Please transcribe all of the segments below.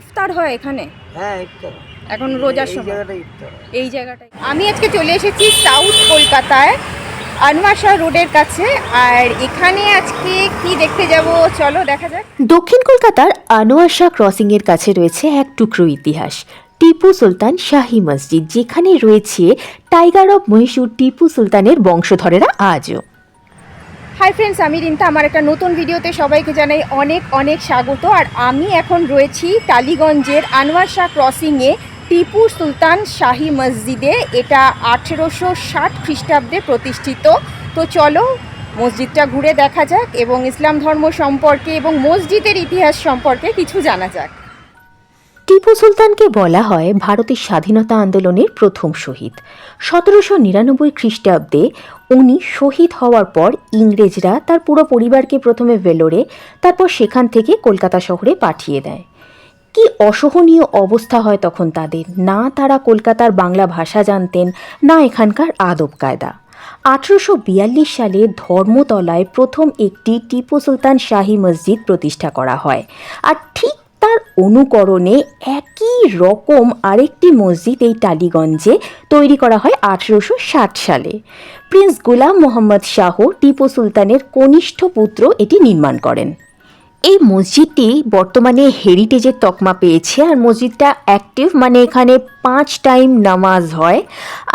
ইফতার হয় এখানে? হ্যাঁ ইফতার এখন রোজার এই সময়। জায়গাটা এই জায়গাটায়। আমি আজকে চলে এসেছি সাউথ কলকাতায় আনওয়াশা রোডের কাছে। আর এখানে আজকে কি দেখতে যাব? চলো দেখা যাক। দক্ষিণ কলকাতার আনোয়ারশা ক্রসিংয়ের কাছে রয়েছে এক টুকরো ইতিহাস টিপু সুলতান শাহী মসজিদ যেখানে রয়েছে টাইগার অফ মহীশূর টিপু সুলতানের বংশধরেরা আজও। হাই ফ্রেন্ডস আমি রিন্তা। আমার একটা নতুন ভিডিওতে সবাইকে জানাই অনেক অনেক স্বাগত। আর আমি এখন রয়েছি টালিগঞ্জের আনোয়ার শাহ ক্রসিংয়ে টিপু সুলতান শাহী মসজিদে। এটা আঠেরোশো ষাট খ্রিস্টাব্দে প্রতিষ্ঠিত। তো চলো মসজিদটা ঘুরে দেখা যাক এবং ইসলাম ধর্ম সম্পর্কে এবং মসজিদের ইতিহাস সম্পর্কে কিছু জানা যাক। টিপু সুলতানকে বলা হয় ভারতের স্বাধীনতা আন্দোলনের প্রথম শহীদ। সতেরোশো নিরানব্বই খ্রিস্টাব্দে উনি শহীদ হওয়ার পর ইংরেজরা তার পুরো পরিবারকে প্রথমে ভেলোরে, তারপর সেখান থেকে কলকাতা শহরে পাঠিয়ে দেয়। কি অসহনীয় অবস্থা হয় তখন তাদের। না তারা কলকাতার বাংলা ভাষা জানতেন, না এখানকার আদব কায়দা। আঠেরোশো বিয়াল্লিশ সালে ধর্মতলায় প্রথম একটি টিপু সুলতান শাহী মসজিদ প্রতিষ্ঠা করা হয়। আর ঠিক অনুকরণে একই রকম আরেকটি মসজিদ এই টালিগঞ্জে তৈরি করা হয় আঠেরোশো ষাট সালে। প্রিন্স গোলাম মোহাম্মদ শাহ টিপু সুলতানের কনিষ্ঠ পুত্র এটি নির্মাণ করেন। এই মসজিদটি বর্তমানে হেরিটেজের তকমা পেয়েছে আর মসজিদটা অ্যাক্টিভ মানে এখানে পাঁচ টাইম নামাজ হয়।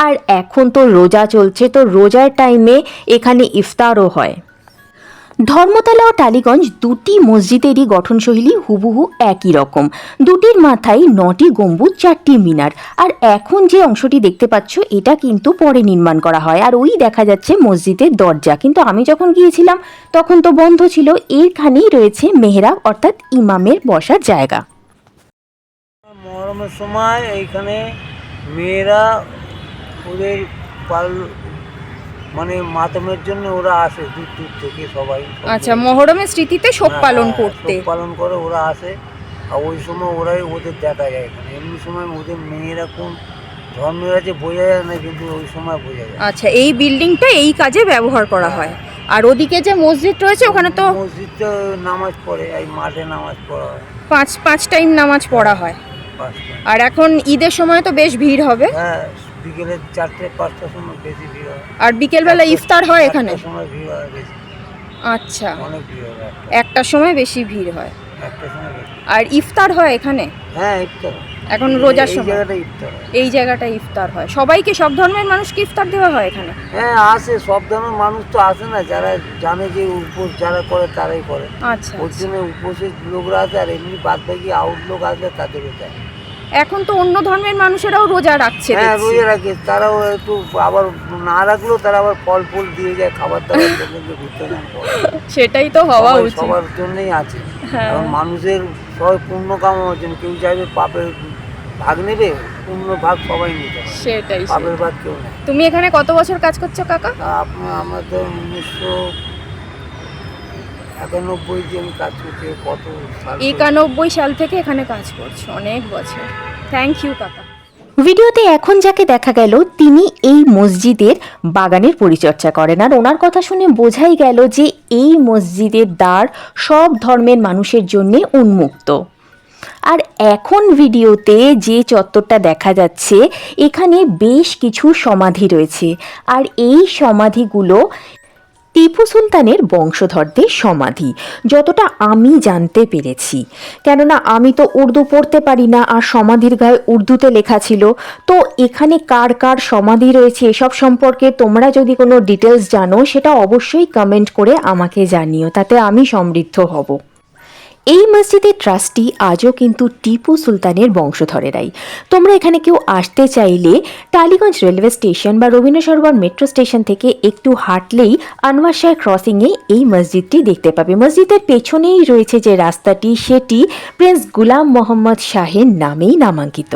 আর এখন তো রোজা চলছে, তো রোজার টাইমে এখানে ইফতারও হয়। ধর্মতলা ও টালিগঞ্জ দুটি মসজিদেরই গঠনশৈলী হুবহু একই রকম। দুটির মাথায় নটি গম্বুজ, চারটি মিনার। আর এখন যে অংশটি দেখতে পাচ্ছ, এটা কিন্তু পরে নির্মাণ করা হয়। আর ওই দেখা যাচ্ছে মসজিদের দরজা। কিন্তু আমি যখন গিয়েছিলাম, তখন তো বন্ধ ছিল। এখানেই রয়েছে মেহরাব, অর্থাৎ ইমামের বসার জায়গা। সময় এইখানে মেয়েরা ওদের মানে মাতমের জন্য ওরা আসে দূর দূর থেকে সবাই আচ্ছা মহরমের স্মৃতিতে শোক হ্যাঁ, পালন হ্যাঁ, করতে। শোক পালন করে ওরা আসে। আর ওই সময় ওরাই ওদের দেখা যায় এখানে। এমনি সময় ওদের মেয়েরা কোন ধর্মের আছে বোঝা যায় না কিন্তু ওই সময় বোঝা যায়। আচ্ছা এই বিল্ডিংটা এই কাজে ব্যবহার করা হয়। আর ওদিকে যে মসজিদ রয়েছে ওখানে তো মসজিদে নামাজ পড়ে এই মাঠে নামাজ পড়া হয়। পাঁচ পাঁচ টাইম নামাজ পড়া হয়। আর এখন ঈদের সময় তো বেশ ভিড় হবে। হ্যাঁ বিকেলে চারটে পাঁচটার সময় বেশি ভিড় হয়। আর বিকেলবেলা ইফতার হয় এখানে? একটার সময় ভিড় হয় বেশি। আচ্ছা। অনেক ভিড় হয় একটা একটার সময় বেশি ভিড় হয়। একটার সময় বেশি। আর ইফতার হয় এখানে? হ্যাঁ ইফতার হয়। এখন রোজার এই সময়। জায়গাটা ইফতার হয়। এই জায়গাটা ইফতার হয়। সবাইকে সব ধর্মের মানুষকে ইফতার দেওয়া হয় এখানে? হ্যাঁ আসে। সব ধরনের মানুষ তো আসে না। যারা জানে যে উপোস যারা করে তারাই করে। আচ্ছা ওর জন্য উপোসের লোকরা আছে আর এমনি বাদ বাকি আউট লোক আসলে তাদেরও দেয় এখন তো অন্য ধর্মের মানুষেরাও রোজা রাখছে হ্যাঁ রোজা রাখে। তারাও একটু আবার না রাখলেও তারা আবার ফল ফুল দিয়ে যায় খাবার দাবার ঘুরতে সেটাই তো হওয়া উচিত। সবার জন্যই আছে। হ্যাঁ। কারণ মানুষের সবাই পূর্ণ কামানোর জন্য কেউ চাইবে পাপের ভাগ নেবে পূর্ণ ভাগ সবাই নিতে সেটাই পাপের ভাগ কেউ নেয় তুমি এখানে কত বছর কাজ করছ কাকা? তা আপনার আমাদের উনিশশো একানব্বই আমি কাজ করছি কত সাল? একানব্বই সাল থেকে এখানে কাজ করছ অনেক বছর। থ্যাংক ইউ কাকা। ভিডিওতে এখন যাকে দেখা গেল তিনি এই মসজিদের বাগানের পরিচর্যা করেন। আর ওনার কথা শুনে বোঝাই গেল যে এই মসজিদের দ্বার সব ধর্মের মানুষের জন্য উন্মুক্ত। আর এখন ভিডিওতে যে চত্বরটা দেখা যাচ্ছে এখানে বেশ কিছু সমাধি রয়েছে। আর এই সমাধিগুলো টিপু সুলতানের বংশধরদের সমাধি, যতটা আমি জানতে পেরেছি। কেননা আমি তো উর্দু পড়তে পারি না আর সমাধির গায়ে উর্দুতে লেখা ছিল। তো এখানে কার কার সমাধি রয়েছে এসব সম্পর্কে তোমরা যদি কোনো ডিটেলস জানো, সেটা অবশ্যই কমেন্ট করে আমাকে জানিও, তাতে আমি সমৃদ্ধ হব। এই মসজিদের ট্রাস্টি আজও কিন্তু টিপু সুলতানের বংশধরেরাই। তোমরা এখানে কেউ আসতে চাইলে টালিগঞ্জ রেলওয়ে স্টেশন বা রবীন্দ্র সরোবর মেট্রো স্টেশন থেকে একটু হাঁটলেই আনোয়ার শাহ ক্রসিংয়ে এই মসজিদটি দেখতে পাবে। মসজিদের পেছনেই রয়েছে যে রাস্তাটি, সেটি প্রিন্স গুলাম মোহাম্মদ শাহের নামেই নামাঙ্কিত।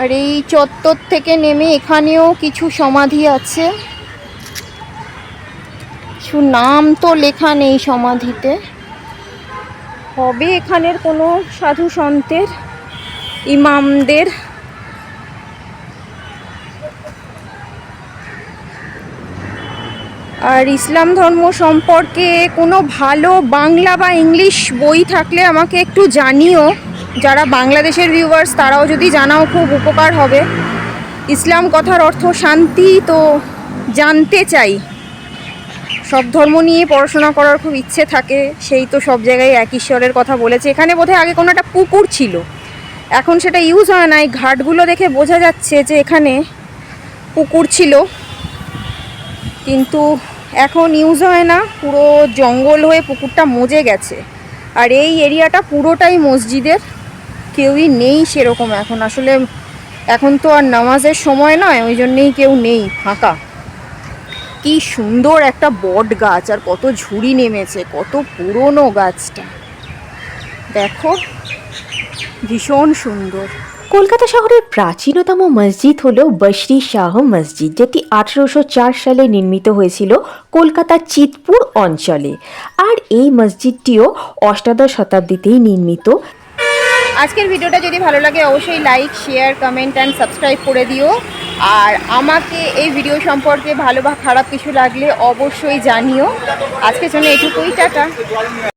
আর এই চত্বর থেকে নেমে এখানেও কিছু সমাধি আছে। কিছু নাম তো লেখা নেই সমাধিতে। হবে এখানের কোনো সাধু সন্তের ইমামদের? আর ইসলাম ধর্ম সম্পর্কে কোনো ভালো বাংলা বা ইংলিশ বই থাকলে আমাকে একটু জানিও। যারা বাংলাদেশের ভিউয়ার্স তারাও যদি জানাও, খুব উপকার হবে। ইসলাম কথার অর্থ শান্তি, তো জানতে চাই। সব ধর্ম নিয়ে পড়াশোনা করার খুব ইচ্ছে থাকে, সেই তো সব জায়গায় এক ঈশ্বরের কথা বলেছে। এখানে বোধহয় আগে কোনো একটা পুকুর ছিল। এখন সেটা ইউজ হয় না এই ঘাটগুলো দেখে বোঝা যাচ্ছে যে এখানে পুকুর ছিল। কিন্তু এখন ইউজ হয় না। পুরো জঙ্গল হয়ে পুকুরটা মজে গেছে। আর এই এরিয়াটা পুরোটাই মসজিদের। কেউই নেই সেরকম এখন। আসলে এখন তো আর নামাজের সময় নয়, ওই জন্যেই কেউ নেই, ফাঁকা। কি সুন্দর একটা বট গাছ আর কত ঝুড়ি নেমেছে কত পুরনো গাছটা। দেখো ভীষণ সুন্দর। কলকাতা শহরের প্রাচীনতম মসজিদ হল বশরি শাহ মসজিদ যেটি আঠারোশো চার সালে নির্মিত হয়েছিল কলকাতার চিতপুর অঞ্চলে। আর এই মসজিদটিও অষ্টাদশ শতাব্দীতেই নির্মিত। আজকের ভিডিওটা যদি ভালো লাগে অবশ্যই like share comment and subscribe করে দিও। আর আমাকে এই ভিডিও সম্পর্কে ভালো বা খারাপ কিছু লাগলে অবশ্যই জানিও। আজকের জন্য এটুকুই, টাটা।